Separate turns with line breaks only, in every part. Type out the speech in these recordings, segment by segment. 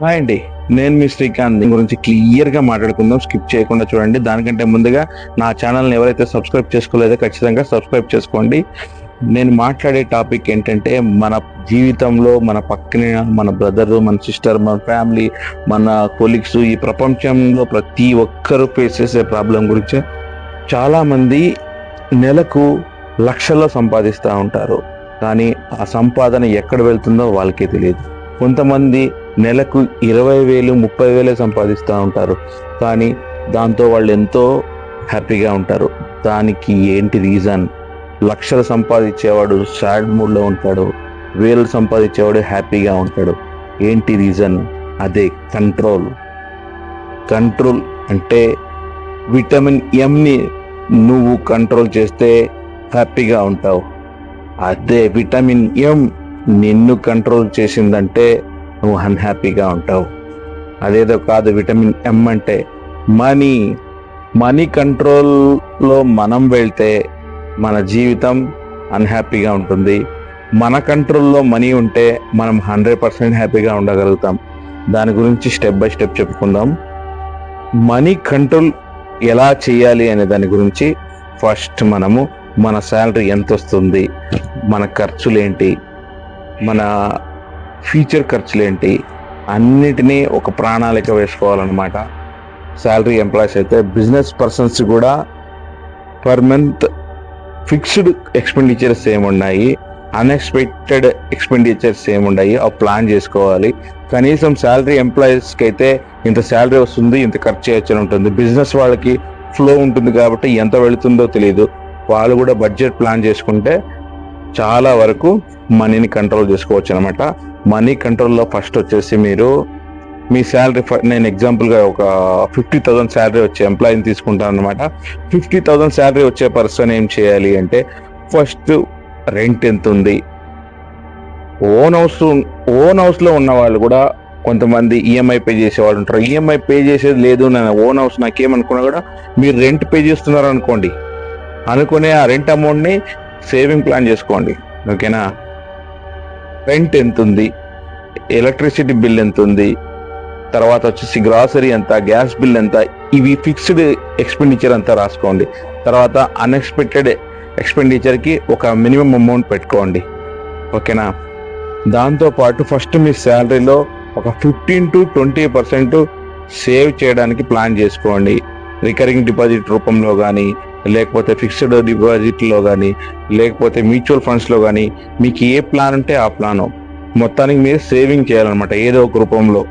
Hi అండి నేను మీ శ్రీకాంత్. దీని గురించి క్లియర్గా మాట్లాడుకుందాం స్కిప్ చేయకుండా చూడండి. దానికంటే ముందుగా నా ఛానల్ని ఎవరైతే సబ్స్క్రైబ్ చేసుకోలేదో ఖచ్చితంగా సబ్స్క్రైబ్ చేసుకోండి. నేను మాట్లాడే టాపిక్ ఏంటంటే మన జీవితంలో మన పక్కనే మన బ్రదర్ మన సిస్టర్ మన ఫ్యామిలీ మన కొలీగ్స్ ఈ ప్రపంచంలో ప్రతి ఒక్కరూ ఫేస్ చేసే ప్రాబ్లం గురించి చాలామంది నెలకు లక్షల్లో సంపాదిస్తూ ఉంటారు. కానీ ఆ సంపాదన ఎక్కడ వెళ్తుందో వాళ్ళకే తెలియదు. కొంతమంది నెలకు ఇరవై వేలు ముప్పై వేలే సంపాదిస్తూ ఉంటారు. కానీ దాంతో వాళ్ళు ఎంతో హ్యాపీగా ఉంటారు. దానికి ఏంటి రీజన్? లక్షలు సంపాదించేవాడు సాడ్ మూడ్లో ఉంటాడు. వేలు సంపాదించేవాడు హ్యాపీగా ఉంటాడు. ఏంటి రీజన్? అదే కంట్రోల్. కంట్రోల్ అంటే విటమిన్ ఎంని నువ్వు కంట్రోల్ చేస్తే హ్యాపీగా ఉంటావు. అదే విటమిన్ ఎం నిన్ను కంట్రోల్ చేసిందంటే నువ్వు అన్హ్యాపీగా ఉంటావు. అదేదో కాదు విటమిన్ ఎం అంటే మనీ మనీ కంట్రోల్లో మనం వెళ్తే మన జీవితం అన్హ్యాపీగా ఉంటుంది. మన కంట్రోల్లో మనీ ఉంటే మనం హండ్రెడ్ పర్సెంట్ హ్యాపీగా ఉండగలుగుతాం. దాని గురించి స్టెప్ బై స్టెప్ చెప్పుకుందాం. మనీ కంట్రోల్ ఎలా చేయాలి అనే దాని గురించి ఫస్ట్ మనము మన శాలరీ ఎంత వస్తుంది మన ఖర్చులు ఏంటి మన ఫ్యూచర్ ఖర్చులు ఏంటి? అన్నిటినీ ఒక ప్రణాళిక వేసుకోవాలన్నమాట. శాలరీ ఎంప్లాయీస్ అయితే బిజినెస్ పర్సన్స్ కూడా పర్ మంత్ ఫిక్స్డ్ ఎక్స్పెండిచర్స్ ఏమున్నాయి అన్ఎక్స్పెక్టెడ్ ఎక్స్పెండిచర్స్ ఏమున్నాయి ఆ ప్లాన్ చేసుకోవాలి. కనీసం శాలరీ ఎంప్లాయీస్కి అయితే ఇంత శాలరీ వస్తుంది ఇంత ఖర్చు చేయొచ్చని అని ఉంటుంది. బిజినెస్ వాళ్ళకి ఫ్లో ఉంటుంది కాబట్టి ఎంత వెళుతుందో తెలియదు వాళ్ళు కూడా బడ్జెట్ ప్లాన్ చేసుకుంటే చాలా వరకు మనీని కంట్రోల్ చేసుకోవచ్చు అనమాట మనీ కంట్రోల్లో ఫస్ట్ వచ్చేసి మీరు మీ శాలరీ నేను ఎగ్జాంపుల్గా ఒక ఫిఫ్టీ థౌసండ్ శాలరీ వచ్చే ఎంప్లాయీని తీసుకుంటాను అనమాట ఫిఫ్టీ థౌసండ్ శాలరీ వచ్చే పర్సన్ ఏం చేయాలి అంటే ఫస్ట్ రెంట్ ఎంత ఉంది ఓన్ హౌస్ ఓన్ హౌస్లో ఉన్న వాళ్ళు కూడా కొంతమంది ఈఎంఐ పే చేసేవాళ్ళు ఉంటారు. ఈఎంఐ పే చేసేది లేదు నేను ఓన్ హౌస్ నాకేమనుకున్నా కూడా మీరు రెంట్ పే చేస్తున్నారు అనుకోండి. అనుకునే ఆ రెంట్ అమౌంట్ని సేవింగ్ ప్లాన్ చేసుకోండి. ఓకేనా? రెంట్ ఎంత ఉంది ఎలక్ట్రిసిటీ బిల్ ఎంత ఉంది? తర్వాత వచ్చేసి గ్రాసరీ ఎంత గ్యాస్ బిల్ ఎంత? ఇవి ఫిక్స్డ్ ఎక్స్పెండిచర్ అంతా రాసుకోండి. తర్వాత అన్ఎక్స్పెక్టెడ్ ఎక్స్పెండిచర్కి ఒక మినిమం అమౌంట్ పెట్టుకోండి. ఓకేనా? దాంతోపాటు ఫస్ట్ మీ శాలరీలో ఒక fifteen to twenty percent save చేయడానికి ప్లాన్ చేసుకోండి. రికరింగ్ డిపాజిట్ రూపంలో కానీ లేకపోతే ఫిక్స్డ్ డిపాజిట్లో కానీ లేకపోతే మ్యూచువల్ ఫండ్స్లో కానీ మీకు ఏ ప్లాన్ ఉంటే ఆ ప్లాను మొత్తానికి మీరు సేవింగ్ చేయాలన్నమాట ఏదో ఒక రూపంలో.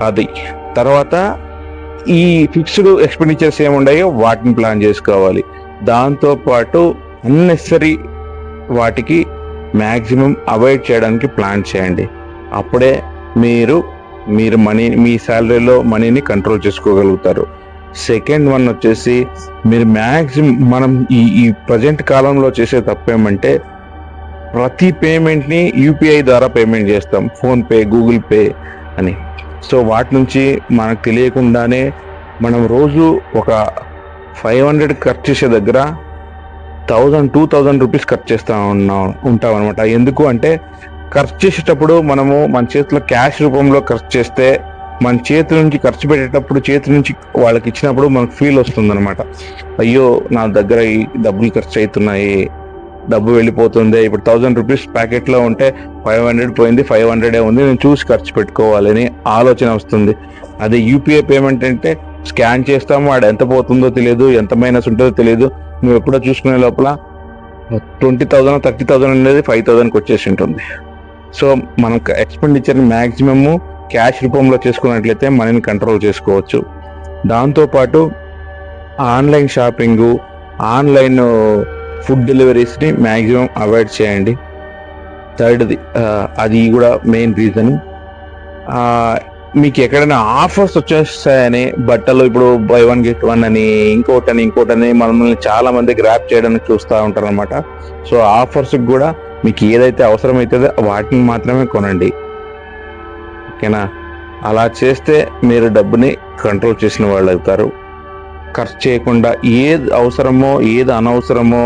అది. తర్వాత ఈ ఫిక్స్డ్ ఎక్స్పెండిచర్స్ ఏముండాయో వాటిని ప్లాన్ చేసుకోవాలి. దాంతోపాటు అన్నెసరీ వాటికి మ్యాక్సిమం అవాయిడ్ చేయడానికి ప్లాన్ చేయండి. అప్పుడే మీరు మీరు మనీ మీ శాలరీలో మనీని కంట్రోల్ చేసుకోగలుగుతారు. సెకండ్ వన్ వచ్చేసి మీరు మ్యాక్సిమం మనం ఈ ఈ ప్రజెంట్ కాలంలో చేసే తప్పేమంటే ప్రతి పేమెంట్ని యూపీఐ ద్వారా పేమెంట్ చేస్తాం. ఫోన్పే గూగుల్ పే అని. సో వాటి నుంచి మనకు తెలియకుండానే మనం రోజు ఒక ఫైవ్ హండ్రెడ్ ఖర్చు చేసే దగ్గర థౌజండ్ టూ థౌజండ్ రూపీస్ ఖర్చు చేస్తూ ఉన్నాం ఉంటాం అనమాట ఎందుకు అంటే ఖర్చు చేసేటప్పుడు మనము మన చేతిలో క్యాష్ రూపంలో ఖర్చు చేస్తే మన చేతి నుంచి ఖర్చు పెట్టేటప్పుడు చేతి నుంచి వాళ్ళకి ఇచ్చినప్పుడు మనకు ఫీల్ వస్తుంది అయ్యో నా దగ్గర ఈ డబ్బులు ఖర్చు అవుతున్నాయి డబ్బు వెళ్ళిపోతుంది. ఇప్పుడు థౌజండ్ రూపీస్ ప్యాకెట్లో ఉంటే ఫైవ్ హండ్రెడ్ పోయింది ఫైవ్ హండ్రెడే ఉంది. నేను చూసి ఖర్చు పెట్టుకోవాలని ఆలోచన వస్తుంది. అదే యూపీఐ పేమెంట్ అంటే స్కాన్ చేస్తాము వాడు ఎంత పోతుందో తెలియదు ఎంత మైనస్ ఉంటుందో తెలియదు. నువ్వు ఎప్పుడో చూసుకునే లోపల ట్వంటీ థౌజండ్ థర్టీ థౌసండ్ అనేది ఫైవ్ థౌజండ్కి వచ్చేసి ఉంటుంది. సో మనం ఎక్స్పెండిచర్ని మ్యాక్సిమము క్యాష్ రూపంలో చేసుకున్నట్లయితే మనీని కంట్రోల్ చేసుకోవచ్చు. దాంతోపాటు ఆన్లైన్ షాపింగు ఆన్లైన్ ఫుడ్ డెలివరీస్ని మ్యాక్సిమం అవాయిడ్ చేయండి. థర్డ్ది అది కూడా మెయిన్ రీజన్. మీకు ఎక్కడైనా ఆఫర్స్ వచ్చేస్తాయని బట్టలు ఇప్పుడు బై వన్ గెట్ వన్ అని ఇంకోటని ఇంకోటని మనల్ని చాలా మంది గ్రాప్ చేయడానికి చూస్తూ ఉంటారు అనమాట సో ఆఫర్స్ కూడా మీకు ఏదైతే అవసరమవుతుందో వాటిని మాత్రమే కొనండి. ఓకేనా? అలా చేస్తే మీరు డబ్బుని కంట్రోల్ చేసిన వాళ్ళు అవుతారు. ఖర్చు చేయకుండా ఏది అవసరమో ఏది అనవసరమో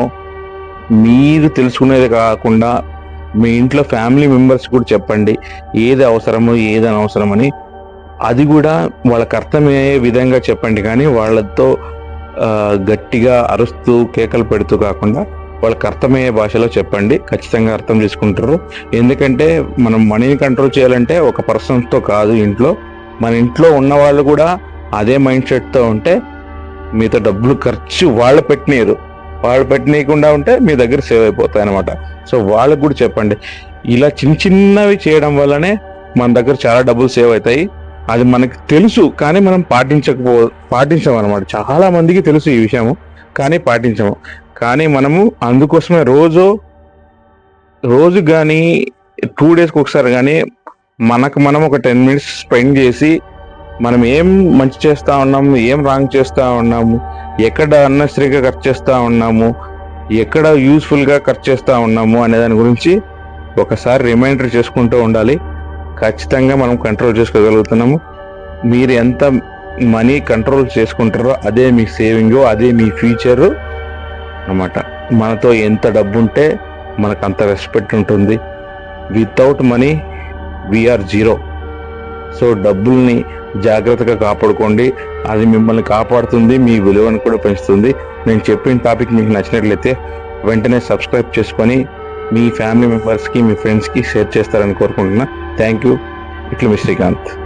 మీరు తెలుసుకునేది కాకుండా మీ ఇంట్లో ఫ్యామిలీ మెంబర్స్ కూడా చెప్పండి ఏది అవసరమో ఏది అనవసరమని. అది కూడా వాళ్ళకి అర్థమయ్యే విధంగా చెప్పండి. కానీ వాళ్ళతో గట్టిగా అరుస్తూ కేకలు పెడుతూ కాకుండా వాళ్ళకి అర్థమయ్యే భాషలో చెప్పండి. ఖచ్చితంగా అర్థం చేసుకుంటారు. ఎందుకంటే మనం మనీని కంట్రోల్ చేయాలంటే ఒక పర్సన్తో కాదు ఇంట్లో. మన ఇంట్లో ఉన్న వాళ్ళు కూడా అదే మైండ్ సెట్తో ఉంటే మీతో డబ్బులు ఖర్చు వాళ్ళు పెట్టినారు వాళ్ళు పెట్టనీయకుండా ఉంటే మీ దగ్గర సేవ్ అయిపోతాయి అనమాట సో వాళ్ళకు కూడా చెప్పండి. ఇలా చిన్న చిన్నవి చేయడం వల్లనే మన దగ్గర చాలా డబ్బులు సేవ్ అవుతాయి. అది మనకి తెలుసు కానీ మనం పాటించకపో పాటించాం అనమాట చాలా మందికి తెలుసు ఈ విషయము కానీ పాటించము. కానీ మనము అందుకోసమే రోజు రోజు కానీ టూ డేస్కి ఒకసారి కానీ మనకు మనం ఒక టెన్ మినిట్స్ స్పెండ్ చేసి మనం ఏం మంచి చేస్తూ ఉన్నాము ఏం రాంగ్ చేస్తూ ఉన్నాము ఎక్కడ అన్నెసరీగా ఖర్చు చేస్తూ ఉన్నాము ఎక్కడ యూస్ఫుల్గా ఖర్చు చేస్తూ ఉన్నాము అనే దాని గురించి ఒకసారి రిమైండర్ చేసుకుంటూ ఉండాలి. ఖచ్చితంగా మనం కంట్రోల్ చేసుకోగలుగుతున్నాము. మీరు ఎంత మనీ కంట్రోల్ చేసుకుంటారో అదే మీ సేవింగ్ అదే మీ ఫ్యూచరు అన్నమాట. మనతో ఎంత డబ్బు ఉంటే మనకు అంత రెస్పెక్ట్ ఉంటుంది without money we are zero so డబ్బుల్ని జాగ్రత్తగా కాపాడుకోండి. అది మిమ్మల్ని కాపాడుతుంది మీ విలువను కూడా పెంచుతుంది. నేను చెప్పిన టాపిక్ మీకు నచ్చినట్లయితే వెంటనే సబ్స్క్రైబ్ చేసుకొని మీ ఫ్యామిలీ మెంబర్స్కి మీ ఫ్రెండ్స్కి షేర్ చేస్తారని కోరుకుంటున్నా. థ్యాంక్ యూ ఇట్లు మీ శ్రీకాంత్.